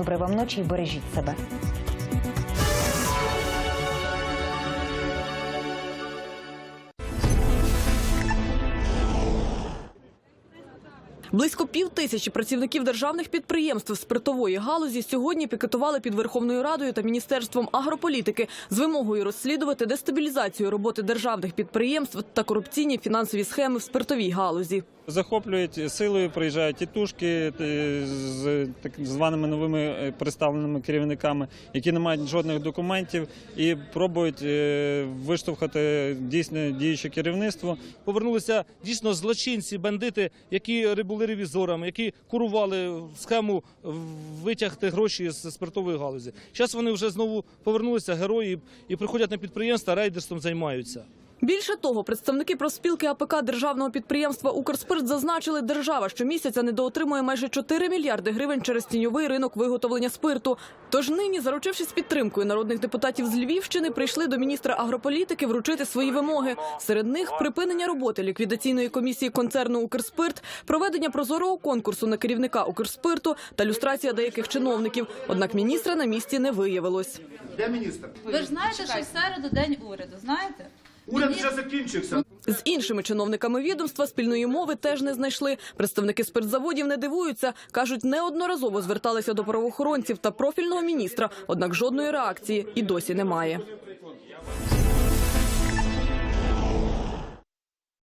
Доброї вам ночі і бережіть себе. Близько пів тисячі працівників державних підприємств спиртової галузі сьогодні пікетували під Верховною Радою та Міністерством агрополітики з вимогою розслідувати дестабілізацію роботи державних підприємств та корупційні фінансові схеми в спиртовій галузі. Захоплюють силою, приїжджають тітушки е, з так званими новими е, представленими керівниками, які не мають жодних документів, і пробують е, виштовхати дійсно діюче керівництво. повернулися дійсно злочинці, бандити, які ре- були ревізорами, які курували схему витягти гроші з спиртової галузі. Зараз вони вже знову повернулися герої і приходять на підприємства, рейдерством займаються. Більше того, представники профспілки АПК державного підприємства Укрспирт зазначили, держава щомісяця недоотримує майже 4 мільярди гривень через тіньовий ринок виготовлення спирту. Тож нині, заручившись підтримкою народних депутатів з Львівщини, прийшли до міністра агрополітики вручити свої вимоги. Серед них припинення роботи ліквідаційної комісії концерну Укрспирт, проведення прозорого конкурсу на керівника Укрспирту та люстрація деяких чиновників. Однак міністра на місці не виявилось. Де міністр? Ви ж знаєте, що в середу день уряду, знаєте? Уряд вже закінчився. З іншими чиновниками відомства спільної мови теж не знайшли. Представники спиртзаводів не дивуються. кажуть, неодноразово зверталися до правоохоронців та профільного міністра, однак жодної реакції і досі немає.